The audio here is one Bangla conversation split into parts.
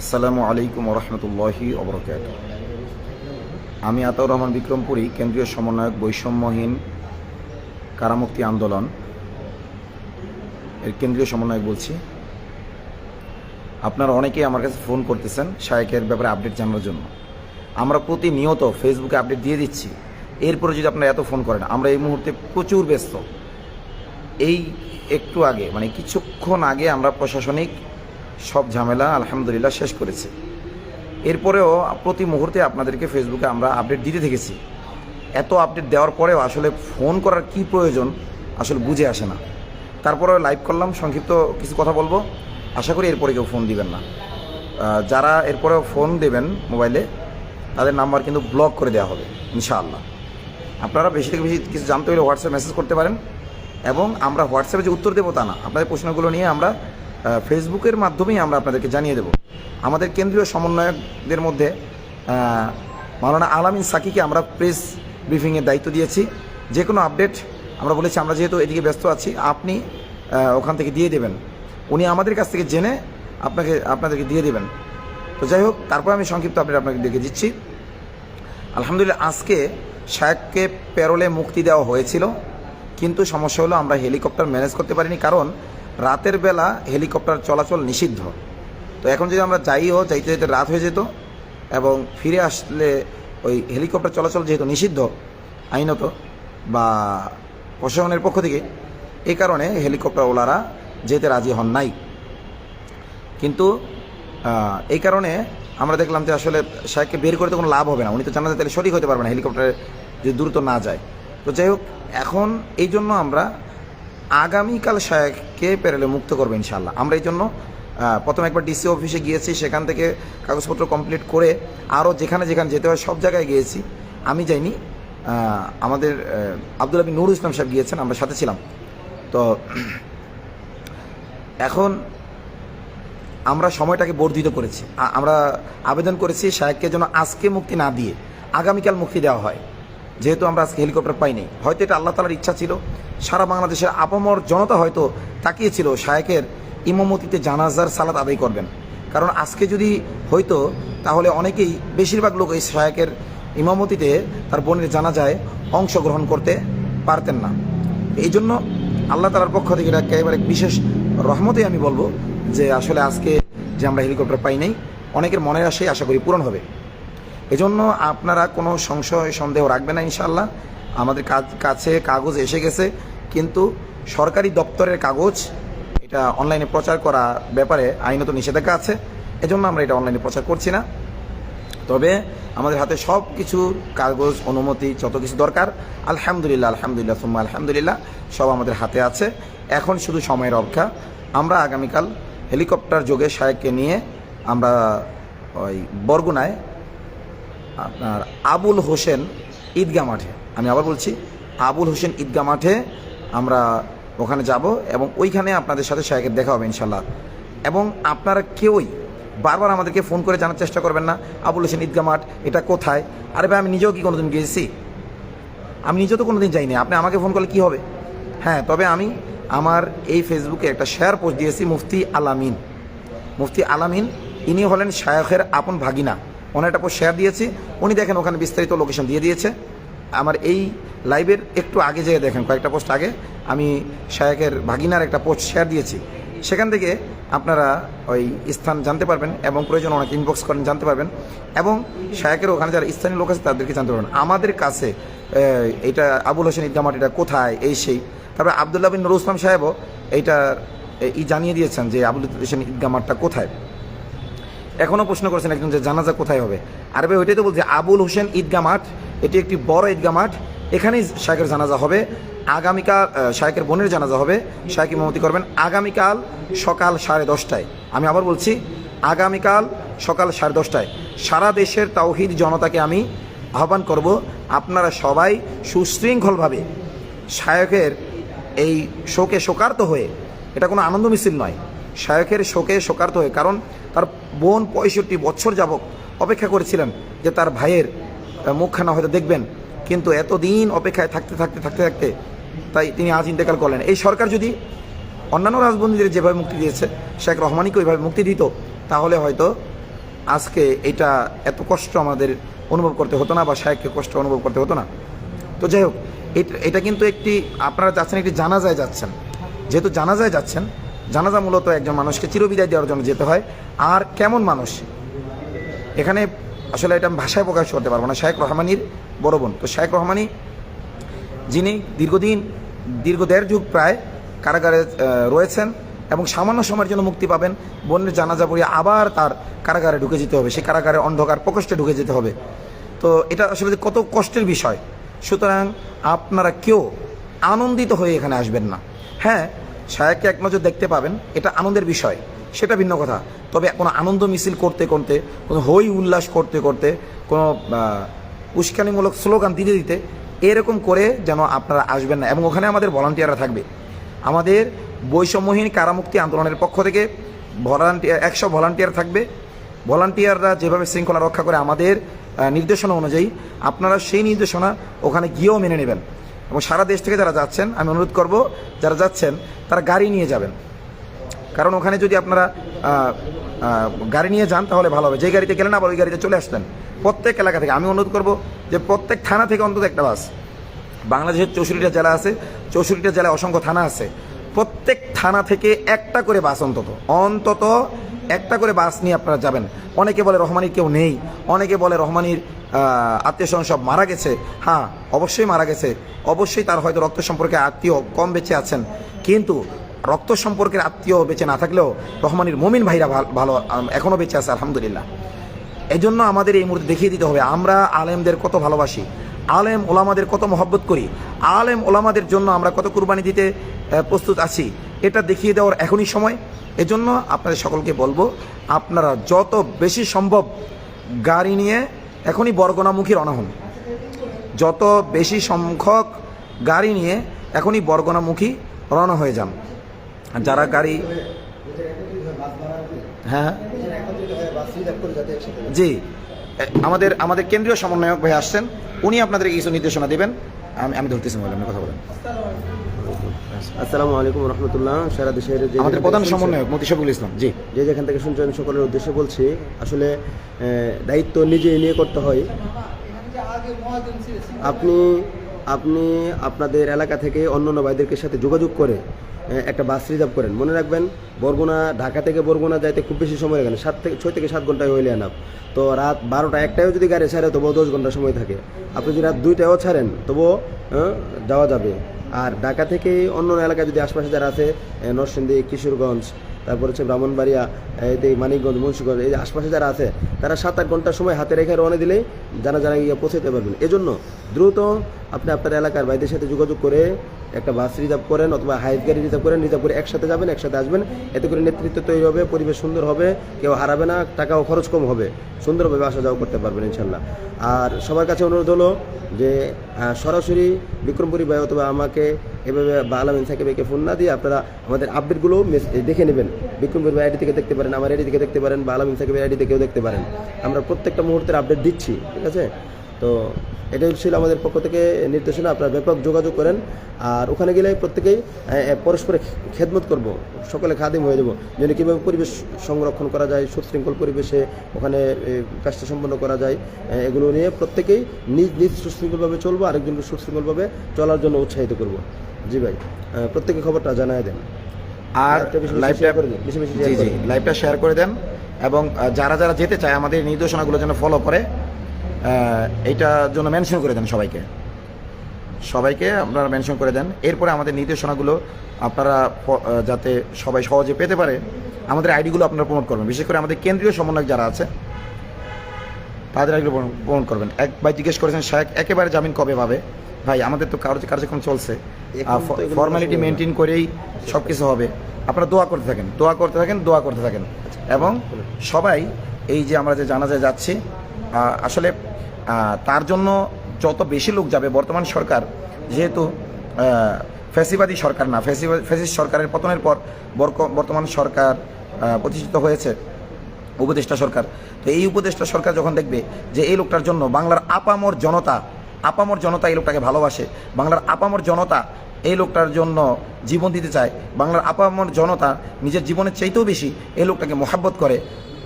আসসালামু আলাইকুম রহমতুল্লাহি অবরকাত আমি আতাউর রহমান বিক্রমপুরী, কেন্দ্রীয় সমন্বয়ক বৈষম্যহীন কারামুক্তি আন্দোলন এর কেন্দ্রীয় সমন্বয়ক বলছি। আপনারা অনেকেই আমার কাছে ফোন করতেছেন শায়েকের ব্যাপারে আপডেট জানার জন্য। আমরা প্রতিনিয়ত ফেসবুকে আপডেট দিয়ে দিচ্ছি। এরপরে যদি আপনারা এত ফোন করেন, আমরা এই মুহূর্তে প্রচুর ব্যস্ত। এই একটু আগে মানে কিছুক্ষণ আগে আমরা প্রশাসনিক সব ঝামেলা আলহামদুলিল্লাহ শেষ করেছে। এরপরেও প্রতি মুহূর্তে আপনাদেরকে ফেসবুকে আমরা আপডেট দিতে থেকেছি। এত আপডেট দেওয়ার পরেও আসলে ফোন করার কি প্রয়োজন আসলে বুঝে আসে না। তারপরে লাইভ করলাম, সংক্ষিপ্ত কিছু কথা বলব। আশা করি এরপরে কেউ ফোন দিবেন না। যারা এরপরেও ফোন দেবেন মোবাইলে তাদের নাম্বার কিন্তু ব্লক করে দেওয়া হবে, ইনশাআল্লাহ। আপনারা বেশি থেকে বেশি কিছু জানতে হলে হোয়াটসঅ্যাপ মেসেজ করতে পারেন। এবং আমরা হোয়াটসঅ্যাপে যে উত্তর দেবো তা না। আপনাদের প্রশ্নগুলো নিয়ে আমরা ফেসবুকের মাধ্যমেই আমরা আপনাদেরকে জানিয়ে দেব। আমাদের কেন্দ্রীয় সমন্বয়কদের মধ্যে মাওলানা আলামিন সাকিকে আমরা প্রেস ব্রিফিংয়ের দায়িত্ব দিয়েছি। যে কোনো আপডেট আমরা বলেছি, আমরা যেহেতু এদিকে ব্যস্ত আছি, আপনি ওখান থেকে দিয়ে দেবেন। উনি আমাদের কাছ থেকে জেনে আপনাকে, আপনাদেরকে দিয়ে দেবেন। তো যাই হোক, তারপর আমি সংক্ষিপ্ত আপডেট আপনাকে দেখে দিচ্ছি। আলহামদুলিল্লাহ, আজকে শায়েককে প্যারোলে মুক্তি দেওয়া হয়েছিল, কিন্তু সমস্যা হলো আমরা হেলিকপ্টার ম্যানেজ করতে পারিনি, কারণ রাতের বেলা হেলিকপ্টার চলাচল নিষিদ্ধ। তো এখন যদি আমরা যাইও, যাইতে যেতে রাত হয়ে যেত এবং ফিরে আসলে ওই হেলিকপ্টার চলাচল যেহেতু নিষিদ্ধ আইনত বা প্রশাসনের পক্ষ থেকে এই কারণে হেলিকপ্টার ওলারা যেতে রাজি হন নাই। কিন্তু এই কারণে আমরা দেখলাম যে আসলে শাহেককে বের করতে কোনো লাভ হবে না। উনি তো জানাতে তাহলে সঠিক হতে পারবে না হেলিকপ্টারে যদি দ্রুত না যায়। তো যাই হোক, এখন এই জন্য আমরা আগামীকাল শাহেককে প্যারেলে মুক্ত করব ইনশাল্লাহ আমরা এই জন্য প্রথম একবার ডিসি অফিসে গিয়েছি, সেখান থেকে কাগজপত্র কমপ্লিট করে আরও যেখানে যেখানে যেতে হয় সব জায়গায় গিয়েছি। আমি যাইনি আমাদের আব্দুল আবি নুরুল ইসলাম সাহেব গিয়েছেন, আমরা সাথে ছিলাম। তো এখন আমরা সময়টাকে বর্ধিত করেছি। আমরা আবেদন করেছি শাহেককে যেন আজকে মুক্তি না দিয়ে আগামীকাল মুক্তি দেওয়া হয়। যেহেতু আমরা আজকে হেলিকপ্টার পাইনি। হয়তো এটা আল্লাহ তালার ইচ্ছা ছিল। সারা বাংলাদেশের আপামর জনতা হয়তো তাকিয়েছিল শাহেকের ইমামতিতে জানাজার সালাত আদায় করবেন। কারণ আজকে যদি হয়তো, তাহলে অনেকেই বেশিরভাগ লোক এই শাহেকের ইমামতিতে তার বোনের জানাজায় অংশগ্রহণ করতে পারতেন না। এই জন্য আল্লাহ তালার পক্ষ থেকে এটা একেবারে বিশেষ রহমতেই আমি বলব যে আসলে আজকে যে আমরা হেলিকপ্টার পাই নাই, অনেকের মনের আশাই আশা করি পূরণ হবে। এজন্য আপনারা কোনো সংশয়, সন্দেহ রাখবেন না ইনশাল্লাহ আমাদের কাছে কাগজ এসে গেছে, কিন্তু সরকারি দপ্তরের কাগজ, এটা অনলাইনে প্রচার করা ব্যাপারে আইনত নিষেধাজ্ঞা আছে, এজন্য আমরা এটা অনলাইনে প্রচার করছি না। তবে আমাদের হাতে সব কিছু, কাগজ, অনুমতি, যত কিছু দরকার, আলহামদুলিল্লাহ আলহামদুলিল্লাহ, সুম্মা, আলহামদুলিল্লাহ, সব আমাদের হাতে আছে। এখন শুধু সময়ের অপেক্ষা, আমরা আগামীকাল হেলিকপ্টার যোগে শায়েককে নিয়ে আমরা ওই বরগুনায় আপনার আবুল হোসেন ঈদগা মাঠে। আমি আবার বলছি, আবুল হোসেন ঈদগা মাঠে আমরা ওখানে যাব এবং ওইখানে আপনাদের সাথে শায়েকের দেখা হবে ইনশাল্লাহ। এবং আপনারা কেউই বারবার আমাদেরকে ফোন করে জানার চেষ্টা করবেন না, আবুল হোসেন ঈদগা মাঠ, এটা কোথায়? আরে ভাই, আমি নিজেও কি কোনোদিন গিয়েছি? আমি নিজেও তো কোনোদিন যাইনি। আপনি আমাকে ফোন করলে কি হবে? হ্যাঁ তবে আমি আমার এই ফেসবুকে একটা শেয়ার পোস্ট দিয়েছি, মুফতি আলামিন। মুফতি আলামিন, ইনি হলেন শায়খের আপন ভাগিনা। ওনার একটা পোস্ট শেয়ার দিয়েছি। উনি দেখেন ওখানে বিস্তারিত লোকেশন দিয়ে দিয়েছে। আমার এই লাইভের একটু আগে যেয়ে দেখেন, কয়েকটা পোস্ট আগে আমি শায়খের ভাগিনার একটা পোস্ট শেয়ার দিয়েছি। সেখান থেকে আপনারা ওই স্থান জানতে পারবেন এবং প্রয়োজন অনেক ইনবক্স করেন, জানতে পারবেন। এবং শায়কের ওখানে যারা স্থানীয় লোক আছে তাদেরকে জানতে পারবেন। আমাদের কাছে এটা আবুল হোসেন ঈদগামাট এটা কোথায়, এই সেই। তারপরে আবদুল্লাহ বিন নুরুল ইসলাম সাহেবও এইটার ই জানিয়ে দিয়েছেন যে আবুল হোসেন ঈদগামাটটা কোথায়। এখনও প্রশ্ন করেছেন একজন যে জানাজা কোথায় হবে। আর ভাই ওইটাই তো বলছে আবুল হোসেন ঈদগা মাঠ এটি একটি বড় ঈদগা মাঠ এখানেই শাহেকের জানাজা হবে। আগামীকাল আহ, শাহেকের বোনের জানাজা হবে। শাহেক ইমামতি করবেন। আগামীকাল সকাল সাড়ে দশটায়। আমি আবার বলছি আগামীকাল সকাল সাড়ে দশটায়। সারা দেশের তাওহিদ জনতাকে আমি আহ্বান করব আপনারা সবাই সুশৃঙ্খলভাবে শায়কের এই শোকে শোকার্ত হয়ে এটা কোনো আনন্দ মিছিল নয় শায়কের শোকে শোকার্ত হয়ে কারণ তার বোন পঁয়ষট্টি বছর যাবত অপেক্ষা করেছিলেন যে তার ভাইয়ের মুখখানা হয়তো দেখবেন। কিন্তু এতদিন অপেক্ষায় থাকতে থাকতে থাকতে থাকতে তাই তিনি আজ ইন্তেকাল করলেন। এই সরকার যদি অন্যান্য রাজবন্দীদের যেভাবে মুক্তি দিয়েছে, শেখ রহমানিকে ওইভাবে মুক্তি দিত, তাহলে হয়তো আজকে এটা এত কষ্ট আমাদের অনুভব করতে হতো না বা শায়েককে কষ্ট অনুভব করতে হতো না। তো যাই হোক এটা কিন্তু একটি, আপনারা যাচ্ছেন, একটি জানাজায় যাচ্ছেন। যেহেতু জানাজায় যাচ্ছেন জানাজা মূলত একজন মানুষকে চিরবিদায় দেওয়ার জন্য যেতে হয়। আর কেমন মানুষ? এখানে আসলে এটা ভাষায় প্রকাশ করতে পারব না। শায়েক রহমানির বড় বোন। তো শায়েক রহমানি, যিনি দীর্ঘদিন, দীর্ঘ দেড় যুগ প্রায় কারাগারে রয়েছেন এবং সামান্য সময়ের জন্য মুক্তি পাবেন। বোনের জানাজা পড়িয়ে আবার তার কারাগারে ঢুকে যেতে হবে। সেই কারাগারে অন্ধকার প্রকোষ্ঠে ঢুকে যেতে হবে। তো এটা আসলে কত কষ্টের বিষয়। সুতরাং আপনারা কেউ আনন্দিত হয়ে এখানে আসবেন না। হ্যাঁ শায়াককে এক নজর দেখতে পাবেন, এটা আনন্দের বিষয়, সেটা ভিন্ন কথা। তবে কোনো আনন্দ মিছিল করতে করতে, কোনো হই উল্লাস করতে করতে, কোনো উস্কানিমূলক স্লোগান দিতে দিতে, এরকম করে যেন আপনারা আসবেন না। এবং ওখানে আমাদের ভলান্টিয়াররা থাকবে। আমাদের বৈষম্যহীন কারামুক্তি আন্দোলনের পক্ষ থেকে ভলান্টিয়ার, একশো ভলান্টিয়ার থাকবে। ভলান্টিয়াররা যেভাবে শৃঙ্খলা রক্ষা করে আমাদের নির্দেশনা অনুযায়ী, আপনারা সেই নির্দেশনা ওখানে গিয়েও মেনে নেবেন। এবং সারা দেশ থেকে যারা যাচ্ছেন, আমি অনুরোধ করব, যারা যাচ্ছেন, তারা গাড়ি নিয়ে যাবেন। কারণ ওখানে যদি আপনারা গাড়ি নিয়ে যান, তাহলে ভালো হবে। যে গাড়িতে গেলেন, আবার ওই গাড়িতে চলে আসতেন প্রত্যেক এলাকা থেকে। আমি অনুরোধ করব যে প্রত্যেক থানা থেকে অন্তত একটা বাস। বাংলাদেশের চৌষট্টিটা জেলা আছে, চৌষট্টিটা জেলায় অসংখ্য থানা আছে। প্রত্যেক থানা থেকে একটা করে বাস অন্তত। অন্তত একটা করে বাস নিয়ে আপনারা যাবেন। অনেকে বলে রহমানির কেউ নেই। অনেকে বলে রহমানির আত্মীয় স্বজন সব মারা গেছে। হ্যাঁ অবশ্যই মারা গেছে। অবশ্যই তার হয়তো রক্ত সম্পর্কে আত্মীয় কম বেঁচে আছেন। কিন্তু রক্ত সম্পর্কের আত্মীয় বেঁচে না থাকলেও রহমানির মমিন ভাইরা ভাল- এখনও বেঁচে আছে, আলহামদুলিল্লাহ। এই জন্য আমাদের এই মুহূর্তে দেখিয়ে দিতে হবে, আমরা আলেমদের কত ভালোবাসি। আলেম ওলামাদের কত মহব্বত করি। আলেম ওলামাদের জন্য আমরা কত কুরবানি দিতে প্রস্তুত আছি। এটা দেখিয়ে দেওয়ার এখনই সময়। এজন্য আপনাদের সকলকে বলব, আপনারা যত বেশি সম্ভব গাড়ি নিয়ে এখনই বরগনামুখী রওনা হন। যত বেশি সংখ্যক গাড়ি নিয়ে এখনই বরগনামুখী রওনা হয়ে যান। যারা গাড়ি হ্যাঁ? জি। আমাদের আমাদের কেন্দ্রীয় সমন্বয়ক ভাই আসছেন। উনি আপনাদের কিছু নির্দেশনা দেবেন। আমি আমি ধরতেছি মোবাইল আপনি কথা বলেন। আসসালামু আলাইকুম রহমতুল্লাহ সারা দেশের যে আমাদের প্রধান সমন্বয়ক মতি শফিকুল ইসলাম। জি যে যেখান থেকে শুনছেন সকলের উদ্দেশ্যে বলছি আসলে দায়িত্ব নিজে নিয়ে করতে হয়। আপনি আপনি আপনাদের এলাকা থেকে অন্য অন্য ভাইদেরকে সাথে যোগাযোগ করে একটা বাস রিজার্ভ করেন। মনে রাখবেন বরগুনা ঢাকা থেকে বরগুনা যাইতে খুব বেশি সময় লাগে না। সাত থেকে ছয় থেকে সাত ঘন্টায় হইলে আনাপ তো রাত বারোটা একটাও যদি গাড়ি ছাড়ে তবুও দশ ঘণ্টা সময় থাকে। আপনি যদি রাত দুইটাও ছাড়েন তবুও যাওয়া যাবে। আর ঢাকা থেকে অন্য এলাকায় যদি আশপাশে যারা আছে নরসিংদী, কিশোরগঞ্জ, তারপর হচ্ছে ব্রাহ্মণবাড়িয়া এই মানিকগঞ্জ, মুন্সিগঞ্জ, এই আশপাশে যারা আছে, তারা সাত আট ঘণ্টার সময় হাতে রেখে রওনা দিলেই জানা জানা গিয়ে পৌঁছাতে পারবেন। এজন্য দ্রুত আপনি আপনার এলাকার বাইদের সাথে যোগাযোগ করে একটা বাস রিজার্ভ করেন অথবা হাইট গাড়ি রিজার্ভ করেন রিজার্ভ করে একসাথে যাবেন, একসাথে আসবেন। এতে করে নেতৃত্ব তৈরি হবে, পরিবেশ সুন্দর হবে, কেউ হারাবে না, টাকাও খরচ কম হবে। সুন্দরভাবে আসা যাওয়া করতে পারবেন ইনশাল্লাহ আর সবার কাছে অনুরোধ হলো যে সরাসরি বিক্রমপুরী ভাই অথবা আমাকে এভাবে বা আলামিন সাকিবকে ফোন না দিয়ে আপনারা আমাদের আপডেটগুলো দেখে নেবেন। বিক্রমপুরী ভাই আইডি থেকে দেখতে পারেন, আমার আইডি থেকে দেখতে পারেন বা আলামিন সাকিবের আইডি থেকেও দেখতে পারেন। আমরা প্রত্যেকটা মুহূর্তের আপডেট দিচ্ছি, ঠিক আছে? তো এটাই ছিল আমাদের পক্ষ থেকে নির্দেশনা। আপনারা ব্যাপক যোগাযোগ করেন আর ওখানে গেলে প্রত্যেকেই পরস্পরে খেদমত করব। সকলে খাদিম হয়ে যাব। যেন কীভাবে পরিবেশ সংরক্ষণ করা যায় সুশৃঙ্খল পরিবেশে ওখানে কাজটা সম্পন্ন করা যায় এগুলো নিয়ে প্রত্যেকেই নিজ নিজ সুশৃঙ্খলভাবে চলবো আরেকজনকে সুশৃঙ্খলভাবে চলার জন্য উৎসাহিত করব। জি ভাই প্রত্যেকে খবরটা জানায় দেন। আর লাইভটা বেশি বেশি লাইভটা জি জি শেয়ার করে দেন এবং যারা যারা যেতে চায় আমাদের নির্দেশনাগুলো যেন ফলো করে এইটার জন্য মেনশন করে দেন সবাইকে। সবাইকে আপনারা মেনশন করে দেন। এরপরে আমাদের নির্দেশনাগুলো আপনারা যাতে সবাই সহজে পেতে পারে আমাদের আইডিগুলো আপনারা প্রমোট করবেন। বিশেষ করে আমাদের কেন্দ্রীয় সমন্বয়ক যারা আছে তাদের আইডিগুলো প্রমোট করবেন। এক ভাই জিজ্ঞেস করেছেন শাহেক একেবারে জামিন কবে পাবে? ভাই আমাদের তো কার্য কার্যক্রম চলছে। ফর্মালিটি মেনটেন করেই সব কিছু হবে। আপনারা দোয়া করতে থাকেন দোয়া করতে থাকেন দোয়া করতে থাকেন। এবং সবাই এই যে আমরা যে জানাজায় যাচ্ছি আসলে তার জন্য যত বেশি লোক যাবে, বর্তমান সরকার যেহেতু ফ্যাসিবাদী সরকার না ফ্যাসিবাদী ফ্যাসিস্ট সরকারের পতনের পর বর্তমান সরকার প্রতিষ্ঠিত হয়েছে উপদেষ্টা সরকার। তো এই উপদেষ্টা সরকার যখন দেখবে যে এই লোকটার জন্য বাংলার আপামর জনতা আপামর জনতা এই লোকটাকে ভালোবাসে, বাংলার আপামর জনতা এই লোকটার জন্য জীবন দিতে চায়, বাংলার আপামর জনতা নিজের জীবনের চাইতেও বেশি এই লোকটাকে মোহাব্বত করে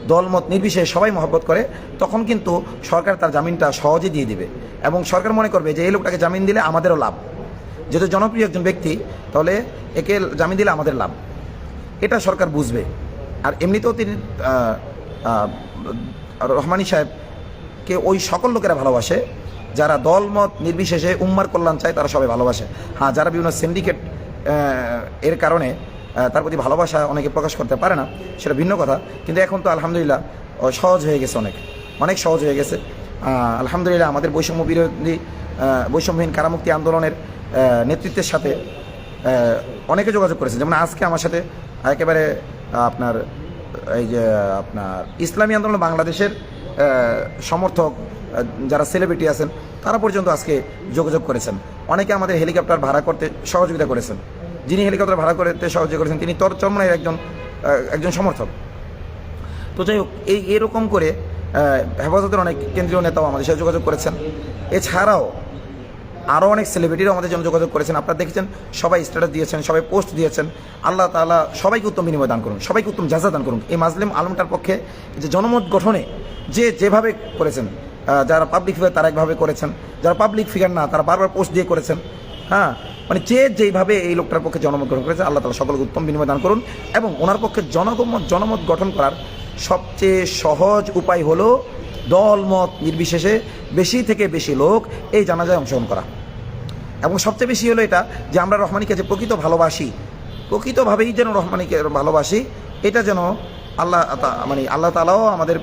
দলমত নির্বিশেষে সবাই মহব্বত করে তখন কিন্তু সরকার তার জামিনটা সহজে দিয়ে দিবে। এবং সরকার মনে করবে যে এই লোকটাকে জামিন দিলে আমাদেরও লাভ। যেহেতু জনপ্রিয় একজন ব্যক্তি তাহলে একে জামিন দিলে আমাদের লাভ। এটা সরকার বুঝবে। আর এমনিতেও তিনি আহ, সাহেবকে ওই সকল লোকেরা ভালোবাসে। যারা দলমত নির্বিশেষে উম্মার কল্যাণ চায় তারা সবাই ভালোবাসে। হ্যাঁ যারা বিভিন্ন সিন্ডিকেট এর কারণে তার প্রতি ভালোবাসা অনেকে প্রকাশ করতে পারে না, সেটা ভিন্ন কথা। কিন্তু এখন তো আলহামদুলিল্লাহ সহজ হয়ে গেছে অনেক অনেক সহজ হয়ে গেছে। আলহামদুলিল্লাহ আমাদের বৈষম্য বিরোধী বৈষম্যহীন কারামুক্তি আন্দোলনের নেতৃত্বের সাথে অনেকে যোগাযোগ করেছে। যেমন আজকে আমার সাথে একেবারে আপনার, এই যে, আপনার ইসলামী আন্দোলন বাংলাদেশের সমর্থক যারা সেলিব্রিটি আছেন, তারা পর্যন্ত আজকে যোগাযোগ করেছেন। অনেকে আমাদের হেলিকপ্টার ভাড়া করতে সহযোগিতা করেছেন। যিনি হেলিকপ্টার ভাড়া করতে সাহায্য করেছেন, তিনি তর চরমনের একজন একজন সমর্থক। তো যাই হোক, এই, এরকম করে হেফাজতের অনেক কেন্দ্রীয় নেতাও আমাদের সাথে যোগাযোগ করেছেন। এছাড়াও আরও অনেক সেলিব্রিটিরাও আমাদের জন্য যোগাযোগ করেছেন। আপনারা দেখেছেন, সবাই স্ট্যাটাস দিয়েছেন, সবাই পোস্ট দিয়েছেন। আল্লাহ তাআলা সবাইকে উত্তম বিনিময় দান করুন, সবাইকে উত্তম জাজা দান করুন। এই মাজলিম আলমটার পক্ষে যে জনমত গঠনে যে যেভাবে করেছেন যারা পাবলিক ফিগার তারা একভাবে করেছেন, যারা পাবলিক ফিগার না, তারা বারবার পোস্ট দিয়ে করেছেন। হ্যাঁ মানে যে যেইভাবে এই লোকটার পক্ষে জনমত গঠন করেছে, আল্লাহ তালা সকলকে উত্তম বিনিময় দান করুন এবং ওনার পক্ষে জনগমত জনমত গঠন করার সবচেয়ে সহজ উপায় হলো দলমত নির্বিশেষে বেশি থেকে বেশি লোক এই জানাজায় অংশগ্রহণ করা। এবং সবচেয়ে বেশি হলো এটা যে আমরা রহমানিকে যে প্রকৃত ভালোবাসি, প্রকৃতভাবেই যেন রহমানিকে ভালোবাসি, এটা যেন আল্লাহ মানে আল্লাহ তালাও আমাদের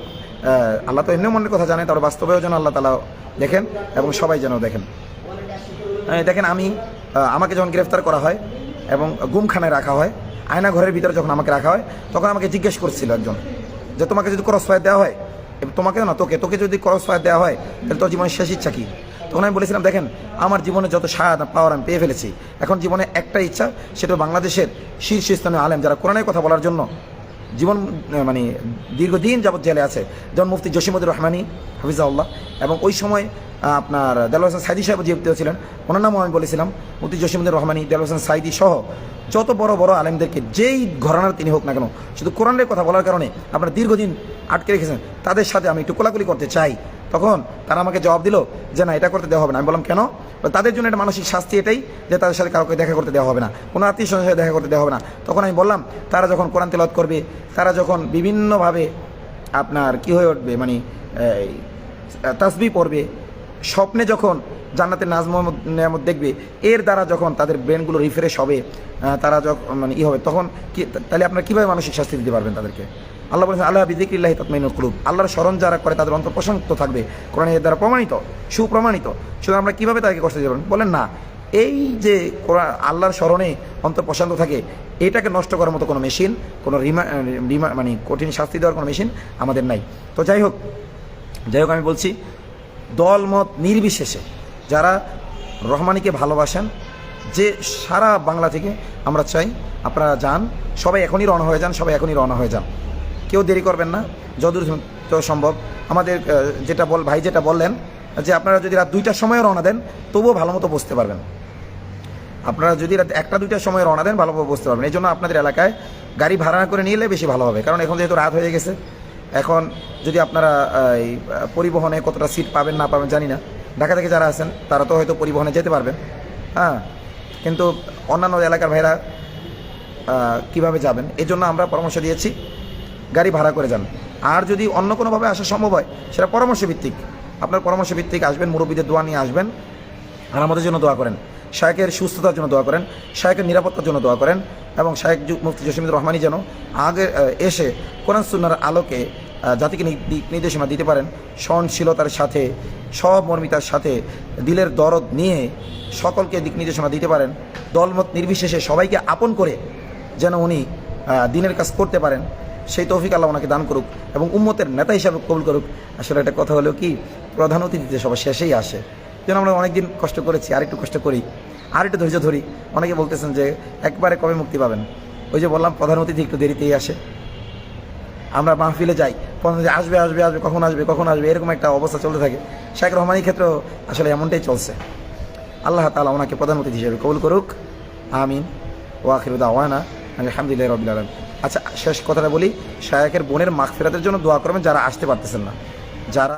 আল্লাহ তো এমনি মনের কথা জানে, তার বাস্তবেও যেন আল্লাহ তালা দেখেন এবং সবাই যেন দেখেন। দেখেন আমি আমাকে যখন গ্রেফতার করা হয় এবং গুমখানায় রাখা হয় আয়না ঘরের ভিতরে যখন আমাকে রাখা হয় তখন আমাকে জিজ্ঞেস করছিল একজন যে তোমাকে যদি ক্রস ফায়ার দেওয়া হয়? এ, তোমাকে না তোকে তোকে যদি ক্রস ফায়ার দেওয়া হয় তাহলে তোর জীবনের শেষ ইচ্ছা কি? তখন আমি বলেছিলাম দেখেন আমার জীবনে যত স্বাদ পাওয়ার আমি পেয়ে ফেলেছি এখন জীবনে একটা ইচ্ছা সেটা বাংলাদেশের শীর্ষস্থানীয় আলেম যারা কোরআনের কথা বলার জন্য জীবন মানে দীর্ঘদিন যাবৎ জেলে আছে যেমন মুফতি জসিমুদ্দুর রহমানি হাফিজাউল্লাহ এবং ওই সময় আপনার দেলোয়ার হোসেন সাইদি সাহেব জীবিত ছিলেন। ওনার নামও আমি বলেছিলাম, মুফতি জসিমুদ্দুর রহমানি দেলোয়ার হোসেন সাইদি সহ যত বড় বড় আলেমদেরকে যেই ঘরানার তিনি হোক না কেন, শুধু কোরআনের কথা বলার কারণে আপনারা দীর্ঘদিন আটকে রেখেছেন, তাদের সাথে আমি একটু কোলাকুলি করতে চাই। তখন তারা আমাকে জবাব দিল যে, না, এটা করতে দেওয়া হবে না। আমি বললাম, কেন? তাদের জন্য একটা মানসিক শাস্তি এটাই যে, তাদের সাথে কাউকে দেখা করতে দেওয়া হবে না। কোনো আত্মীয় স্বজনের সাথে দেখা করতে দেওয়া হবে না। তখন আমি বললাম, তারা যখন কোরআন তেলাওয়াত করবে, তারা যখন বিভিন্নভাবে আপনার কি হয়ে উঠবে মানে তাসবি পড়বে স্বপ্নে যখন জান্নাতের নাজ নেয়ামত দেখবে, এর দ্বারা যখন তাদের ব্রেনগুলো রিফ্রেশ হবে তারা যখন মানে ই হবে, তখন কি তাহলে আপনারা কীভাবে মানসিক শাস্তি দিতে পারবেন তাদেরকে? আল্লাহ বলেছেন, আল্লাহ বিদিকিল্লাহি তৎমাইনুল কুলুব। আল্লাহর স্মরণ যারা করে তাদের অন্তর প্রশান্ত থাকবে। কোরআন এর দ্বারা প্রমাণিত, সুপ্রমাণিত। শুধু আমরা কীভাবে তাদেরকে কষ্ট দিতে পারবেন বলেন না, এই যে কোরআন আল্লাহর স্মরণে অন্তর প্রশান্ত থাকে, এটাকে নষ্ট করার মতো কোনো মেশিন, কোনো রিমা রিমা মানে কঠিন শাস্তি দেওয়ার কোনো মেশিন আমাদের নাই। তো যাই হোক যাই হোক আমি বলছি দলমত নির্বিশেষে যারা রহমানিকে ভালোবাসেন, যে সারা বাংলা থেকে আমরা চাই আপনারা যান, সবাই এখনই রওনা হয়ে যান, সবাই এখনই রওনা হয়ে যান। কেউ দেরি করবেন না, যতদূর তো সম্ভব। আমাদের যেটা বল ভাই যেটা বললেন, যে আপনারা যদি রাত দুইটার সময় রওনা দেন, তবুও ভালো মতো বসতে পারবেন। আপনারা যদি রাত একটা দুইটার সময় রওনা দেন ভালোভাবে বসতে পারবেন। এই জন্য আপনাদের এলাকায় গাড়ি ভাড়া করে নিলে বেশি ভালো হবে। কারণ এখন যেহেতু রাত হয়ে গেছে এখন যদি আপনারা এই পরিবহনে কতটা সিট পাবেন, না পাবেন, জানি না। ঢাকা থেকে যারা আছেন, তারা তো হয়তো পরিবহনে যেতে পারবেন। হ্যাঁ কিন্তু অন্যান্য এলাকার ভাইরা কীভাবে যাবেন? এই জন্য আমরা পরামর্শ দিয়েছি, গাড়ি ভাড়া করে যান। আর যদি অন্য কোনোভাবে আসা সম্ভব হয়, সেটা পরামর্শ ভিত্তিক আপনার পরামর্শ ভিত্তিক আসবেন, মুরব্বীদের দোয়া নিয়ে আসবেন, আর আমাদের জন্য দোয়া করেন। শায়েকের সুস্থতার জন্য দোয়া করেন, শায়েকের নিরাপত্তার জন্য দোয়া করেন, এবং শায়েক মুফতি জসিমুদ্দুর রহমানি যেন আগে এসে কোরআন সুন্নার আলোকে জাতিকে দিক নির্দেশনা দিতে পারেন। সহনশীলতার সাথে সহমর্মিতার সাথে দিলের দরদ নিয়ে সকলকে দিক নির্দেশনা দিতে পারেন। দলমত নির্বিশেষে সবাইকে আপন করে যেন উনি দিনের কাজ করতে পারেন। সেই তৌফিক আল্লাহ ওনাকে দান করুক এবং উম্মতের নেতা হিসাবে কবুল করুক। আসলে একটা কথা হলো কি, প্রধান অতিথিতে সবার শেষেই আসে। যেন আমরা অনেকদিন কষ্ট করেছি আর একটু কষ্ট করি আর একটু ধৈর্য ধরি। অনেকে বলতেছেন যে, একবারে কবে মুক্তি পাবেন? ওই যে বললাম, প্রধান অতিথি একটু দেরিতেই আসে। আমরা মাহফিলে যাই অতিথি আসবে আসবে আসবে, কখন আসবে কখন আসবে, এরকম একটা অবস্থা চলতে থাকে। শেখ রহমানের ক্ষেত্রেও আসলে এমনটাই চলছে। আল্লাহ তালা ওনাকে প্রধানমন্ত্রী হিসেবে কবুল করুক। আমিন। ওয়াখিরুদ দাওয়ানা আলহামদুলিল্লাহ রবিল আলম আচ্ছা শেষ কথাটা বলি, শায়কের বোনের মাখ ফেরাতের জন্য দোয়া করবেন যারা আসতে পারতেছেন না। যারা